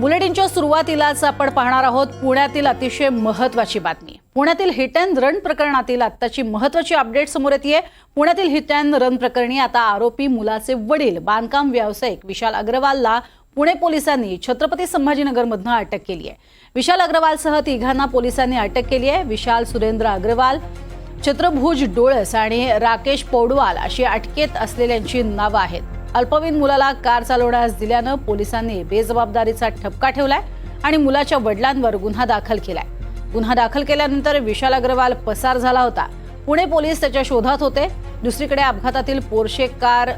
बुलेटिनच्या सुरुवातीलाच आपण पाहणार आहोत पुण्यातील अतिशय महत्वाची बातमी. पुण्यातील हिट अँड रन प्रकरणातील आत्ताची महत्वाची अपडेट समोर येते पुण्यातील हिट अँड रन प्रकरणी आता आरोपी मुलाचे वडील बांधकाम व्यावसायिक विशाल अग्रवालला पुणे पोलिसांनी छत्रपती संभाजीनगरमधनं अटक केली आहे विशाल अग्रवालसह तिघांना पोलिसांनी अटक केली आहे विशाल सुरेंद्र अग्रवाल छत्रभुज डोळस आणि राकेश पौडवाल अशी अटकेत असलेल्यांची नावं आहेत. अल्पवयीन मुलाला कार चालवण्यास दिल्यानं पोलिसांनी बेजबाबदारीचा ठपका ठेवलाय आणि मुलाच्या वडिलांवर गुन्हा दाखल केलाय. गुन्हा दाखल केल्यानंतर विशाल अग्रवाल पसार झाला होता. पुणे पोलीस त्याच्या शोधात होते. दुसरीकडे अपघातातील पोर्शे कार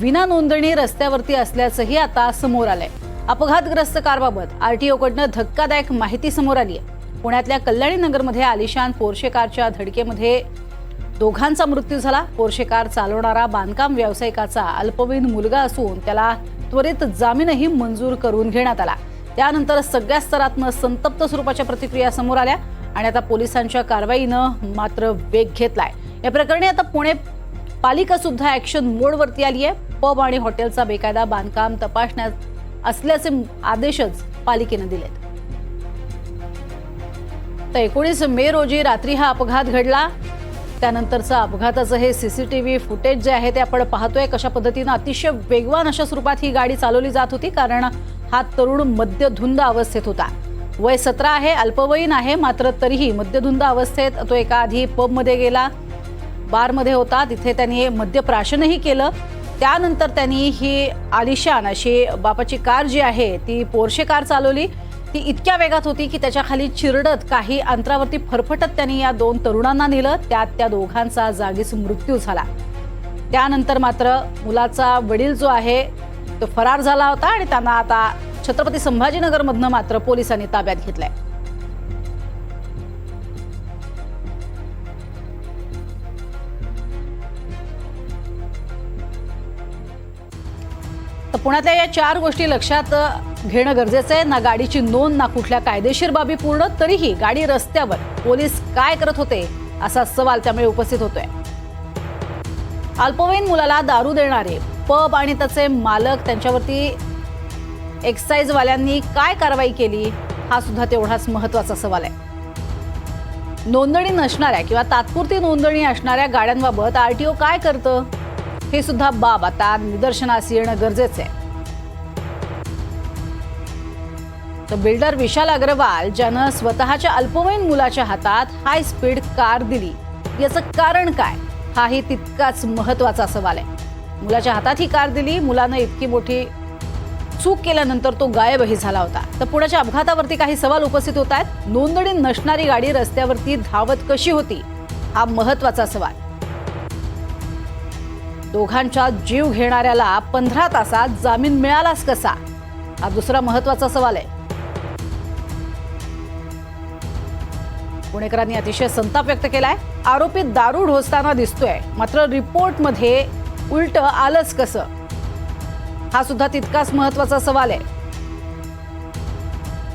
विना नोंदणी रस्त्यावरती असल्याचंही आता समोर आलंय. अपघातग्रस्त कारबाबत आरटीओकडनं धक्कादायक माहिती समोर आली आहे पुण्यातल्या कल्याणी नगरमध्ये आलिशान पोर्शे कारच्या धडकेमध्ये दोघांचा मृत्यू झाला. पोर्शे कार चालवणारा बांधकाम व्यावसायिकाचा अल्पवयीन मुलगा असून त्याला त्वरित जामीनही मंजूर करून घेण्यात आला. त्यानंतर सगळ्या स्तरातनं संतप्त स्वरूपाच्या प्रतिक्रिया समोर आल्या आणि आता पोलिसांच्या कारवाईनं मात्र वेग घेतलाय. या प्रकरणी आता पुणे पालिका सुद्धा ऍक्शन मोडवरती आली आहे. पब आणि हॉटेलचा बेकायदा बांधकाम तपासण्यात असल्याचे आदेशच पालिकेनं दिलेत. तर एकोणीस मे रोजी रात्री हा अपघात घडला. त्यानंतरचं अपघाताचं हे C C T V footage जे आहे ते आपण पाहतोय. कशा पद्धतीनं अतिशय वेगवान अशा स्वरूपात ही गाडी चालवली जात होती कारण हा तरुण मद्यधुंद अवस्थेत होता. वय सतरा आहे अल्पवयीन आहे मात्र तरीही मद्यधुंद अवस्थेत तो एका आधी पबमध्ये गेला बारमध्ये होता. तिथे त्यांनी मद्यप्राशनही केलं. त्यानंतर त्यांनी ही आलिशान अशी बापाची कार जी आहे ती पोर्शे कार चालवली. ती इतक्या वेगात होती की त्याच्याखाली चिरडत काही अंतरावरती फरफटत त्यांनी या दोन तरुणांना नेलं. त्यात त्या दोघांचा जागीच मृत्यू झाला. त्यानंतर मात्र मुलाचा वडील जो आहे तो फरार झाला होता आणि त्यांना आता छत्रपती संभाजीनगरमधनं मात्र पोलिसांनी ताब्यात घेतलाय. तर पुण्यातल्या या चार गोष्टी लक्षात घेणं गरजेचं आहे. ना गाडीची नोंद ना कुठल्या कायदेशीर बाबी पूर्ण तरीही गाडी रस्त्यावर पोलीस काय करत होते असा सवाल त्यामुळे उपस्थित होतोय. अल्पवयीन मुलाला दारू देणारे पब आणि त्याचे मालक त्यांच्यावरती एक्साईजवाल्यांनी काय कारवाई केली हा सुद्धा तेवढाच महत्त्वाचा सवाल आहे. नोंदणी नसणाऱ्या किंवा तात्पुरती नोंदणी असणाऱ्या गाड्यांबाबत आरटीओ काय करतं? हे सुद्धा बाब. आता निदर्शनास येणं गरजेचं आहे. तर बिल्डर विशाल अग्रवाल ज्यानं स्वतःच्या अल्पवयीन मुलाच्या हातात हाय स्पीड कार दिली याचं कारण काय? हाही तितकाच महत्त्वाचा सवाल आहे. मुलाच्या हातात ही कार दिली मुलानं इतकी मोठी चूक केल्यानंतर तो गायबही झाला होता. तर पुण्याच्या अपघातावरती काही सवाल उपस्थित होत आहेत. नोंदणी नसणारी गाडी रस्त्यावरती धावत कशी होती? हा महत्त्वाचा सवाल. दोघांच्या जीव घेणाऱ्याला पंधरा तासात जामीन मिळालाच कसा? हा दुसरा महत्त्वाचा सवाल आहे. पुणेकरांनी अतिशय संताप व्यक्त केलाय. आरोपी दारू ढोसताना दिसतोय. मात्र रिपोर्टमध्ये उलट आलंच कसं? हा सुद्धा तितकाच महत्त्वाचा सवाल आहे.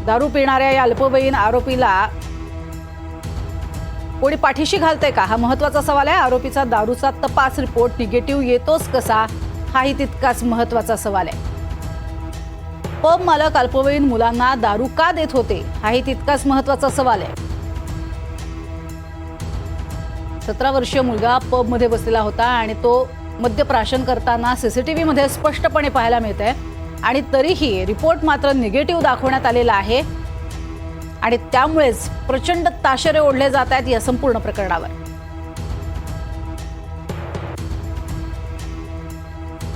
दारू पिणाऱ्या या अल्पवयीन आरोपीला कोणी पाठीशी घालतंय का? हा महत्त्वाचा सवाल आहे. आरोपीचा दारूचा तपास रिपोर्ट निगेटिव्ह येतोच कसा? हाही तितकाच महत्त्वाचा सवाल आहे. पब मालक अल्पवयीन मुलांना दारू का देत होते? हाही तितकाच महत्त्वाचा सवाल आहे. सतरा वर्षीय मुलगा पबमध्ये बसलेला होता आणि तो मद्यप्राशन करताना सीसीटीव्ही मध्ये स्पष्टपणे पाहायला मिळत आहे आणि तरीही रिपोर्ट मात्र निगेटिव्ह दाखवण्यात आलेला आहे. आणि त्यामुळेच प्रचंड ताशेरे ओढले जात आहेत या संपूर्ण प्रकरणावर.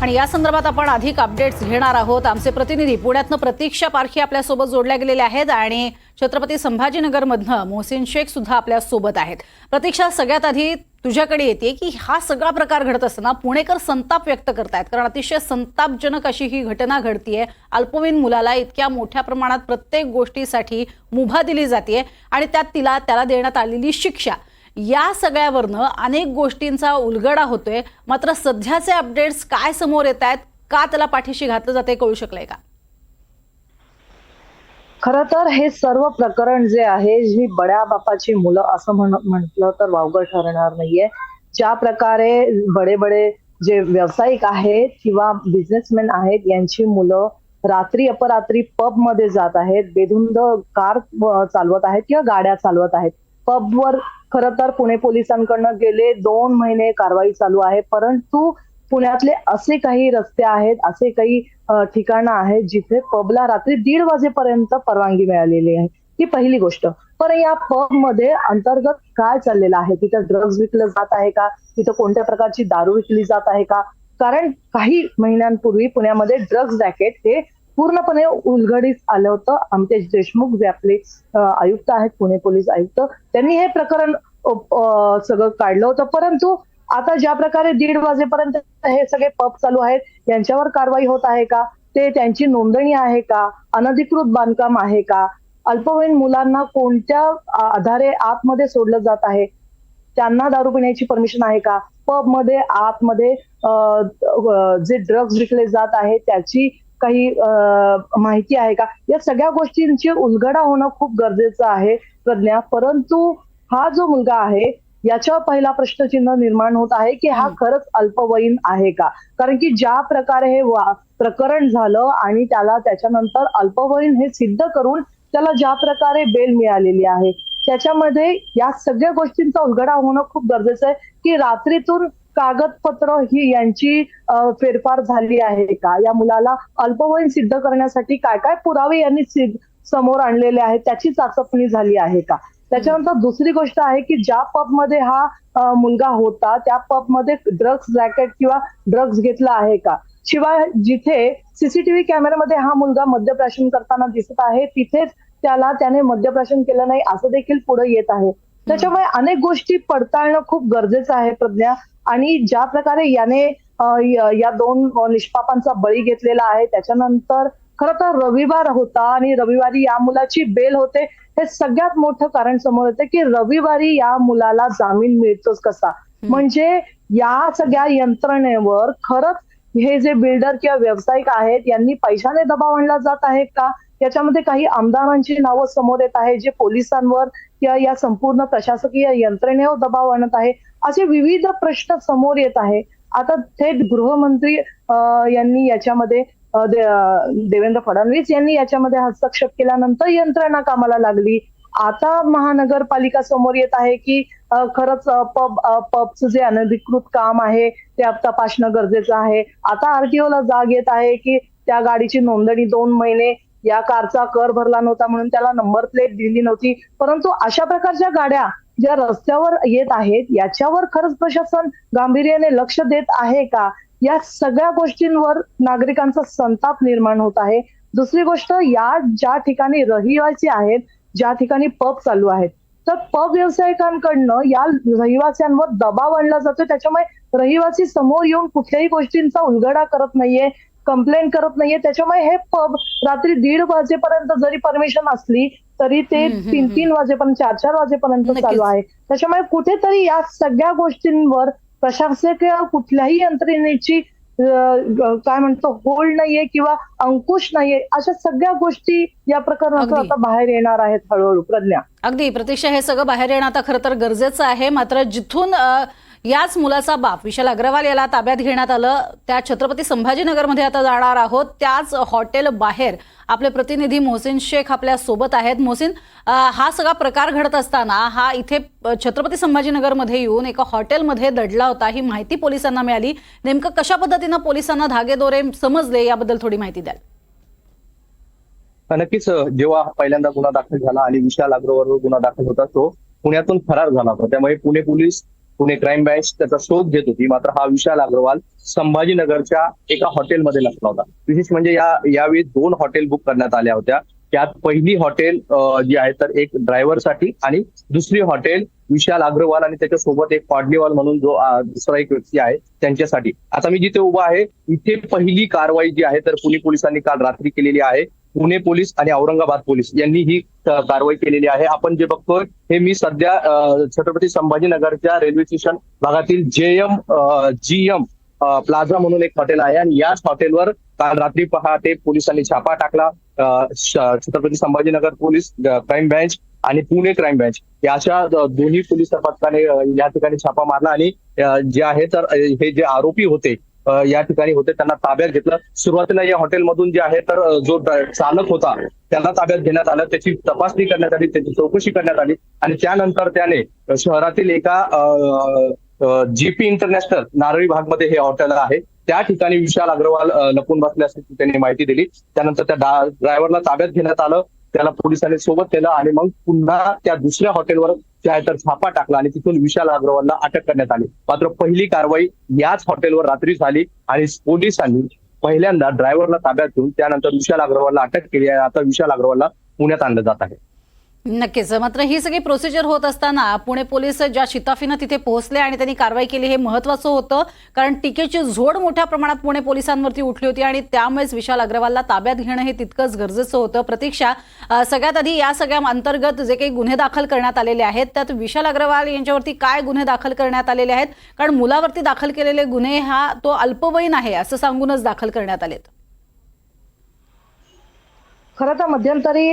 आणि या संदर्भात आपण अधिक अपडेट्स घेणार आहोत. आमचे प्रतिनिधी पुण्यातनं प्रतीक्षा पारखी आपल्यासोबत जोडल्या गेलेले आहेत आणि छत्रपती संभाजीनगरमधनं मोहसिन शेख सुद्धा आपल्यासोबत आहेत. प्रतीक्षा सगळ्यात आधी तुझ्याकडे येते की हा सगळा प्रकार घडत असताना पुणेकर संताप व्यक्त करतायत. कारण अतिशय संतापजनक अशी ही घटना घडतीये. अल्पवयीन मुलाला इतक्या मोठ्या प्रमाणात प्रत्येक गोष्टीसाठी मुभा दिली जाते आणि त्यात तिला त्याला देण्यात आलेली शिक्षा. या सगळ्यावरनं अनेक गोष्टींचा उलगडा होतोय. मात्र सध्याचे अपडेट्स काय समोर येत आहेत का त्याला पाठीशी घातलं जाते कळू शकलंय का? खर तर हे सर्व प्रकरण जे आहे जी बड्या बापाची मुलं असं म्हण म्हटलं तर वावगं ठरणार नाहीये. ज्या प्रकारे बडे बडे जे व्यावसायिक आहेत किंवा बिझनेसमॅन आहेत यांची मुलं रात्री अपरात्री पबमध्ये जात आहेत बेधुंद कार चालवत आहेत किंवा गाड्या चालवत आहेत. पबवर खर तर पुणे पोलिसांकडनं गेले दोन महिने कारवाई चालू आहे परंतु पुण्यातले असे काही रस्ते आहेत असे काही ठिकाणं आहेत जिथे पबला रात्री दीड वाजेपर्यंत परवानगी मिळालेली आहे. ही पहिली गोष्ट. पण या पबमध्ये अंतर्गत काय चाललेलं आहे? तिथं ड्रग्ज विकलं जात आहे का? तिथं कोणत्या प्रकारची दारू विकली जात आहे का? कारण काही महिन्यांपूर्वी पुण्यामध्ये ड्रग्ज रॅकेट हे पूर्णपणे उलगडीस आलं होतं. अमतेश देशमुख जे आपले आयुक्त आहेत पुणे पोलीस आयुक्त त्यांनी हे प्रकरण सगळं काढलं होतं. परंतु आता ज्या प्रकारे दीड वाजेपर्यंत हे सगळे पब चालू आहेत यांच्यावर कारवाई होत आहे का? ते त्यांची नोंदणी आहे का? अनधिकृत बांधकाम आहे का? अल्पवयीन मुलांना कोणत्या आधारे आतमध्ये सोडलं जात आहे? त्यांना दारू पिण्याची परमिशन आहे का? पबमध्ये आतमध्ये जे ड्रग्ज विकले जात आहे त्याची काही माहिती आहे का? या सगळ्या गोष्टींची उलगडा होणं खूप गरजेचं आहे प्रज्ञा. परंतु हा जो मुलगा आहे याच्यावर पहिला प्रश्नचिन्ह निर्माण होत आहे की हा. खरंच अल्पवयीन आहे का? कारण की ज्या प्रकारे हे प्रकरण झालं आणि त्याला त्याच्यानंतर अल्पवयीन हे सिद्ध करून त्याला ज्या प्रकारे बेल मिळालेली आहे त्याच्यामध्ये या सगळ्या गोष्टींचा उलगडा होणं खूप गरजेचं आहे की रात्रीतून कागदपत्र ही यांची फेरफार झाली आहे का? या मुलाला अल्पवयीन सिद्ध करण्यासाठी काय काय पुरावे यांनी समोर आणलेले आहेत? त्याची चाचपणी झाली आहे का? त्याच्यानंतर दुसरी गोष्ट आहे की ज्या पबमध्ये हा मुलगा होता त्या पबमध्ये ड्रग्ज रॅकेट किंवा ड्रग्ज घेतला आहे का? शिवाय जिथे सीसीटीव्ही कॅमेऱ्यामध्ये हा मुलगा मद्यप्राशन करताना दिसत आहे तिथेच त्याला त्याने मद्यप्राशन केलं नाही असं देखील पुढे येत आहे. त्याच्यामुळे अनेक गोष्टी पडताळणं खूप गरजेचं आहे प्रज्ञा. आणि ज्या प्रकारे याने या दोन निष्पापांचा बळी घेतलेला आहे त्याच्यानंतर खरं तर रविवार होता आणि रविवारी या मुलाची बेल होते हे सगळ्यात मोठं कारण समोर येते की रविवारी या मुलाला जामीन मिळतोच कसा. म्हणजे या सगळ्या यंत्रणेवर खरंच हे जे बिल्डर किंवा व्यावसायिक आहेत यांनी पैशाने दबाव आणला जात आहे का? याच्यामध्ये काही आमदारांची नावं समोर येत आहे जे पोलिसांवर किंवा या संपूर्ण प्रशासकीय यंत्रणेवर दबाव आणत आहे असे विविध प्रश्न समोर येत आहे. आता थेट गृहमंत्री यांनी याच्यामध्ये देवेंद्र फडणवीस यांनी याच्यामध्ये हस्तक्षेप केल्यानंतर यंत्रणा कामाला लागली. आता महानगरपालिका समोर येत आहे की खरंच पब पबचं जे अनधिकृत काम आहे ते तपासणं गरजेचं आहे. आता आरटीओला जाग येत आहे की त्या गाडीची नोंदणी दोन महिने या कारचा कर भरला नव्हता म्हणून त्याला नंबर प्लेट दिली नव्हती. परंतु अशा प्रकारच्या गाड्या ज्या रस्त्यावर येत आहेत याच्यावर खरंच प्रशासन गांभीर्याने लक्ष देत आहे का? या सगळ्या गोष्टींवर नागरिकांचा संताप निर्माण होत आहे दुसरी गोष्ट या ज्या ठिकाणी रहिवासी आहेत ज्या ठिकाणी पब चालू आहेत तर पब व्यावसायिकांकडनं या रहिवाशांवर दबाव आणला जातो त्याच्यामुळे रहिवासी समोर येऊन कुठल्याही गोष्टींचा उलगडा करत नाहीये कंप्लेंट करत नाहीये त्याच्यामुळे हे पब रात्री दीड वाजेपर्यंत जरी परमिशन असली तरी ते तीन. तीन वाजेपर्यंत चार चार वाजेपर्यंत. चालू आहे त्याच्यामुळे कुठेतरी या सगळ्या गोष्टींवर प्रशासकीय कुठल्याही यंत्रणेची काय म्हणतो होल्ड नाहीये किंवा अंकुश नाहीये अशा सगळ्या गोष्टी या प्रकरणातून. आता बाहेर येणार आहेत हळूहळू. प्रज्ञा. अगदी. प्रतीक्षा हे सगळं बाहेर येणं आता खरं तर गरजेचं आहे. मात्र जिथून याच मुलाचा बाप विशाल अग्रवाल याला ताब्यात घेण्यात आलं. त्या छत्रपती संभाजीनगरमध्ये आता जाणार आहोत. त्याच हॉटेल बाहेर आपले प्रतिनिधी मोहसिन शेख आपल्यासोबत आहेत. मोहसिन हा सगळा प्रकार घडत असताना हा इथे छत्रपती संभाजीनगरमध्ये येऊन एका हॉटेलमध्ये दडला होता. ही माहिती पोलिसांना मिळाली. नेमकं कशा पद्धतीनं पोलिसांना धागेदोरे समजले याबद्दल थोडी माहिती द्याल. नक्कीच जेव्हा पहिल्यांदा गुन्हा दाखल झाला आणि विशाल अग्रवालवर गुन्हा दाखल होता तो पुण्यातून फरार झाला होता. त्यामुळे Pune police Pune crime branch त्याचा शोध घेत होती. मात्र हा विशाल अग्रवाल संभाजीनगरच्या एका हॉटेलमध्ये लपला होता. विशेष म्हणजे या यावेळी दोन हॉटेल बुक करण्यात आल्या होत्या. त्यात पहिली हॉटेल जी आहे तर एक ड्रायव्हरसाठी आणि दुसरी हॉटेल विशाल अग्रवाल आणि त्याच्यासोबत एक पाडलीवाल म्हणून जो दुसरा एक व्यक्ती आहे त्यांच्यासाठी. आता मी जिथे उभा आहे इथे पहिली कारवाई जी आहे तर पुणे पोलिसांनी काल रात्री केलेली आहे. पुणे पोलीस आणि औरंगाबाद पोलीस यांनी ही कारवाई केलेली आहे. आपण जे बघतोय हे मी सध्या छत्रपती संभाजीनगरच्या रेल्वे स्टेशन भागातील जेएम जीएम प्लाझा म्हणून एक हॉटेल आहे. आणि याच हॉटेलवर काल रात्री पहाटे पोलिसांनी छापा टाकला. Chhatrapati Sambhajinagar police crime branch आणि पुणे क्राईम ब्रँच. या अशा दोन्ही पोलीस पथकाने या ठिकाणी छापा मारला. आणि जे आहे तर हे जे आरोपी होते या ठिकाणी होते. त्यांना ताब्यात घेतलं. सुरुवातीला या हॉटेलमधून जे आहे तर जो चालक होता त्याला ताब्यात घेण्यात आलं. त्याची तपासणी करण्यात आली. त्याची चौकशी करण्यात आली. आणि त्यानंतर त्याने शहरातील एका जीपी इंटरनॅशनल नारळी भागमध्ये हे हॉटेल आहे. त्या ठिकाणी विशाल अग्रवाल लपून बसले त्यांनी माहिती दिली. त्यानंतर त्या ड्रायव्हरला ताब्यात घेण्यात आलं. त्याला पोलिसांनी सोबत केलं आणि मग पुन्हा त्या दुसऱ्या हॉटेलवर जे आहे तर छापा टाकला आणि तिथून विशाल अग्रवालला अटक करण्यात आली. मात्र पहिली कारवाई याच हॉटेलवर रात्री झाली आणि पोलिसांनी पहिल्यांदा ड्रायव्हरला ताब्यात घेऊन त्यानंतर विशाल अग्रवालला अटक केली आहे आता विशाल अग्रवालला पुण्यात आणलं जात आहे. नक्कीच. मात्र ही सगळी प्रोसिजर होत असताना पुणे पोलीस ज्या शिताफीनं तिथे पोहोचले आणि त्यांनी कारवाई केली हे महत्वाचं होतं कारण टीकेची झोड मोठ्या प्रमाणात पुणे पोलिसांवरती उठली होती आणि त्यामुळेच विशाल अग्रवालला ताब्यात घेणं हे तितकंच गरजेचं होतं. प्रतीक्षा सगळ्यात आधी या सगळ्या अंतर्गत जे काही गुन्हे दाखल करण्यात आलेले आहेत त्यात विशाल अग्रवाल यांच्यावरती काय गुन्हे दाखल करण्यात आलेले आहेत? कारण मुलावरती दाखल केलेले गुन्हे हा तो अल्पवयीन आहे असं सांगूनच दाखल करण्यात आलेत. खरं तर मध्यंतरी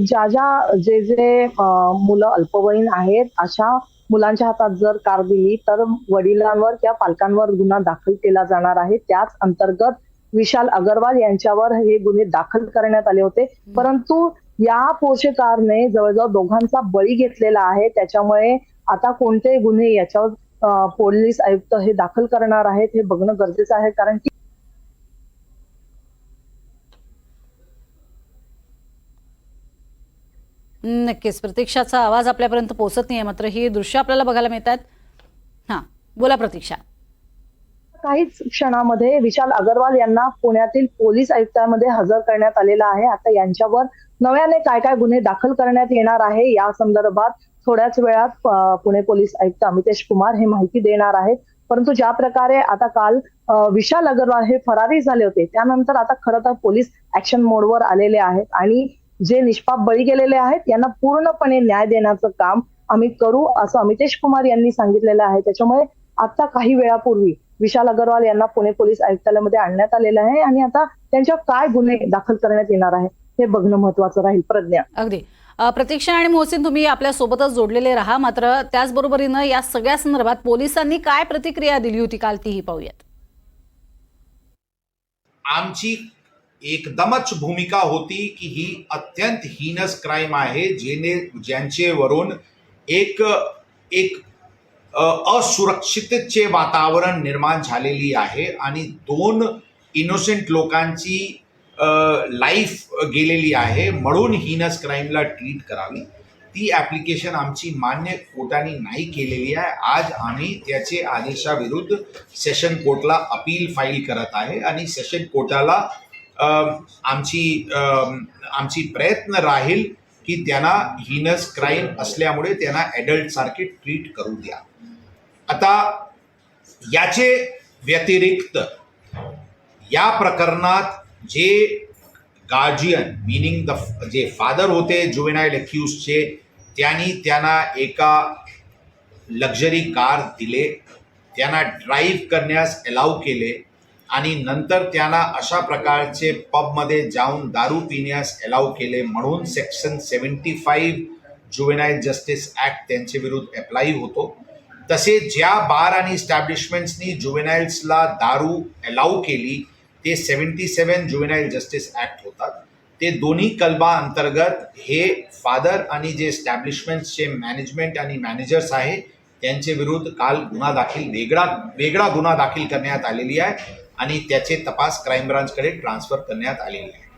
ज्या ज्या जे जे मुलं अल्पवयीन आहेत अशा मुलांच्या हातात जर कार दिली तर वडिलांवर किंवा पालकांवर गुन्हा दाखल केला जाणार आहे. त्याच अंतर्गत विशाल अगरवाल यांच्यावर हे गुन्हे दाखल करण्यात आले होते. परंतु या पोर्शे कारने जवळजवळ दोघांचा बळी घेतलेला आहे. त्याच्यामुळे आता कोणते गुन्हे याच्यावर पोलीस आयुक्त हे दाखल करणार आहेत हे बघणं गरजेचं आहे. कारण की नक्कीच. प्रतीक्षाचा आवाज आपल्यापर्यंत पोहोचत नाहीये मात्र ही दृश्य आपल्याला बघायला मिळतात हा बोला प्रतीक्षा. काहीच क्षणामध्ये विशाल अगरवाल यांना पुण्यातील पोलीस आयुक्तांमध्ये हजर करण्यात आलेला आहे. आता यांच्यावर नव्याने काय काय गुन्हे दाखल करण्यात येणार आहे या संदर्भात थोड्याच वेळात पुणे पोलीस आयुक्त अमितेश कुमार हे माहिती देणार आहेत. परंतु ज्या प्रकारे आता काल विशाल अगरवाल हे फरारी झाले होते त्यानंतर आता खरं तर पोलीस ऍक्शन मोडवर आलेले आहेत. आणि जे निष्पाप बळी गेलेले आहेत यांना पूर्णपणे न्याय देण्याचं काम आम्ही करू असं अमितेश कुमार यांनी सांगितलेलं आहे. त्याच्यामुळे आता काही वेळापूर्वी विशाल अगरवाल यांना पुणे पोलीस आयुक्तालयामध्ये आणण्यात आलेलं आहे आणि आता त्यांच्यावर काय गुन्हे दाखल करण्यात येणार आहे हे बघणं महत्वाचं राहील. प्रज्ञा. अगदी. प्रतीक्षा आणि मोहसिन तुम्ही आपल्या सोबतच जोडलेले राहा. मात्र त्याचबरोबरीनं या सगळ्या संदर्भात पोलिसांनी काय प्रतिक्रिया दिली होती? काल तीही पाहूयात. आमची एकदमच भूमिका होती की ही अत्यंत हीनस क्राईम आहे जेणे ज्यांचेवरून एक एक अ, असुरक्षितचे वातावरण निर्माण झालेली आहे आणि दोन इनोसेंट लोकांची लाईफ गेलेली आहे. म्हणून हीनस क्राईमला ट्रीट करावी. ती ॲप्लिकेशन आमची मान्य कोर्टाने नाही केलेली आहे. आज आम्ही त्याचे आदेशाविरुद्ध सेशन कोर्टला अपील फाईल करत आहे आणि सेशन कोर्टाला आमची आमची प्रयत्न राहील की त्यांना हिनस क्राईम असल्यामुळे त्यांना ॲडल्टसारखे ट्रीट करू द्या. आता याचे व्यतिरिक्त या प्रकरणात जे गार्जियन मिनिंग द जे फादर होते जुवेनाईल अक्यूजचे त्यांनी त्यांना एका लक्झरी कार दिले. त्यांना ड्राईव्ह करण्यास अलाव केले. आणि नंतर त्यांना अशा प्रकारचे पबमध्ये जाऊन दारू पिण्यास अलाव केले म्हणून section seventy five juvenile justice act त्यांच्या विरुद्ध अप्लाय होतो. तसेच ज्या बार आणि इस्टॅब्लिशमेंट्सनी जुवेनाईल्सला दारू अलाव केली ते seventy seven juvenile justice act होतात. ते दोन्ही कलबा अंतर्गत हे फादर आणि जे इस्टॅब्लिशमेंट्सचे मॅनेजमेंट आणि मॅनेजर्स आहे त्यांचे विरुद्ध काल गुन्हा दाखल वेगळा वेगळा गुन्हा दाखल करण्यात आलेली आहे. आणि त्याचे तपास क्राईम ब्रांचकडे ट्रान्सफर करण्यात आलेले आहे.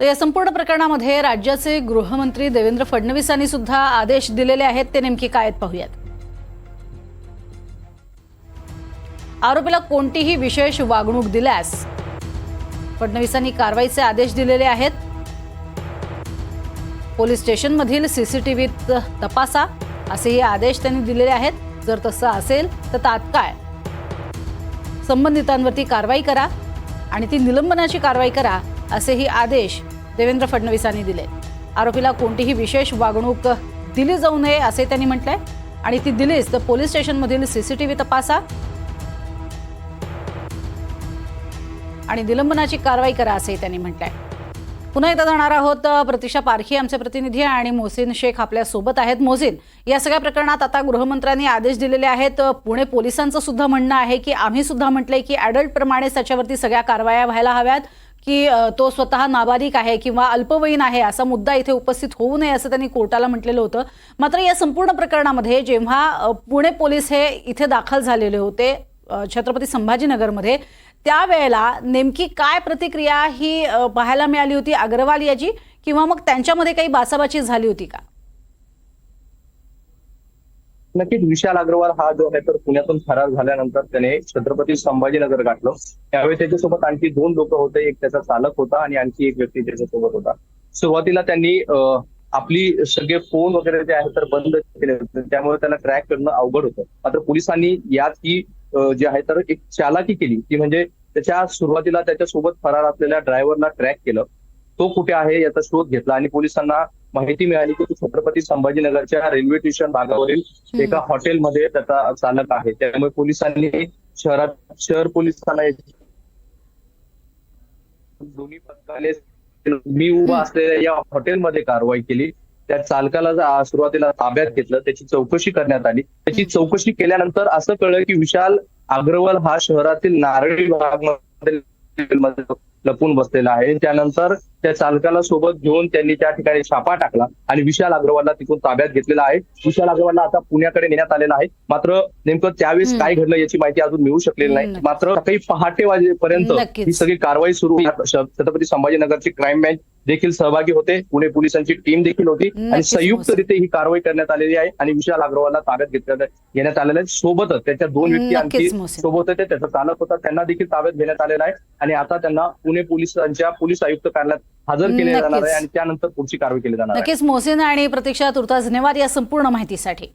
तर या संपूर्ण प्रकरणामध्ये राज्याचे गृहमंत्री देवेंद्र फडणवीसांनी सुद्धा आदेश दिलेले आहेत. ते नेमके काय आहेत पाहूयात. आरोपीला कोणतीही विशेष वागणूक दिल्यास फडणवीसांनी कारवाईचे आदेश दिलेले आहेत. पोलीस स्टेशनमधील सीसीटीव्हीत तपासा असेही आदेश त्यांनी दिलेले आहेत. जर तसं असेल तर तात्काळ संबंधितांवरती कारवाई करा आणि ती निलंबनाची कारवाई करा असेही आदेश देवेंद्र फडणवीसांनी दिले. आरोपीला कोणतीही विशेष वागणूक दिली जाऊ नये असे त्यांनी म्हटलंय. आणि ती दिलीच तर पोलीस स्टेशनमधील सीसीटीव्ही तपासा. आणि निलंबनाची कारवाई करा असेही त्यांनी म्हटलंय. पुन्हा एकदा जाणार आहोत प्रतिशा प्रतीक्षा पारखी आमचे प्रतिनिधी आणि मोहसिन शेख आपल्यासोबत आहेत. मोहसिन या सगळ्या प्रकरणात आता गृहमंत्र्यांनी आदेश दिलेले आहेत. पुणे पोलिसांचं सुद्धा म्हणणं आहे की आम्ही सुद्धा म्हटलंय की अडल्ट प्रमाणेच त्याच्यावरती सगळ्या कारवाया व्हायला हव्यात की तो स्वतः नाबालिक आहे किंवा अल्पवयीन आहे असा मुद्दा इथे उपस्थित होऊ नये असं त्यांनी कोर्टाला म्हटलेलं होतं. मात्र या संपूर्ण प्रकरणामध्ये जेव्हा पुणे पोलीस हे इथे दाखल झालेले होते छत्रपती संभाजीनगरमध्ये. त्यावेळेला नेमकी काय प्रतिक्रिया ही पाहायला मिळाली होती अग्रवाल याची किंवा मग त्यांच्यामध्ये काही बासाबाची झाली होती का? नक्कीच विशाल अग्रवाल हा जो आहे तर पुण्यातून फरार झाल्यानंतर त्याने छत्रपती संभाजीनगर गाठलं. त्यावेळी त्याच्यासोबत आणखी दोन लोक होते एक त्याचा चालक होता आणि आणखी एक व्यक्ती त्याच्यासोबत होता. सुरुवातीला त्यांनी आपली सगळे फोन वगैरे जे आहे तर बंद केले होते. त्यामुळे त्याला ट्रॅक करणं अवघड होतं. मात्र पोलिसांनी यात ही जे आहे तर एक चालाकी केली ती म्हणजे त्याच्या सुरुवातीला त्याच्यासोबत फरार असलेल्या ड्रायव्हरला ट्रॅक केलं. तो कुठे आहे याचा शोध घेतला आणि पोलिसांना माहिती मिळाली की तो छत्रपती संभाजीनगरच्या रेल्वे स्टेशन भागावरील एका हॉटेलमध्ये त्याचा चालक आहे. त्यामुळे पोलिसांनी शहरात शहर पोलिसांना दोन्ही पथकाने मी उभा असलेल्या या हॉटेलमध्ये कारवाई केली. त्या चालकाला सुरुवातीला ताब्यात घेतलं त्याची चौकशी करण्यात आली. त्याची चौकशी केल्यानंतर असं कळलं की विशाल अग्रवाल हा शहरातील नारळी भागमध्ये लपून बसलेला आहे. त्यानंतर त्या चालकाला सोबत घेऊन त्यांनी त्या ठिकाणी छापा टाकला आणि विशाल अग्रवालला तिथून ताब्यात घेतलेला आहे. विशाल अग्रवालला आता पुण्याकडे नेण्यात आलेला आहे. मात्र नेमकं त्यावेळेस. काय घडलं याची माहिती अजून मिळू शकलेली नाही. मात्र सकाळी पहाटे वाजेपर्यंत. ही सगळी कारवाई सुरू. छत्रपती संभाजीनगरची क्राईम बँच देखील सहभागी होते. पुणे पोलिसांची टीम देखील होती. आणि संयुक्तरित्या ही कारवाई करण्यात आलेली आहे आणि विशाल अग्रवालला ताब्यात घेतलं घेण्यात आलेलं आहे. सोबतच त्याच्या दोन व्यक्ती आणखी. सोबत होते. त्याचा चालक होता. त्यांना देखील ताब्यात घेण्यात आलेला आहे. आणि आता त्यांना पुणे पोलिसांच्या पोलीस आयुक्त कार्यालयात हजर केले जाणार. आहे आणि त्यानंतर पुढची कारवाई केली जाणार आहे. नक्कीच मोहसिन आणि प्रतीक्षा तुर्तास धन्यवाद या संपूर्ण माहितीसाठी.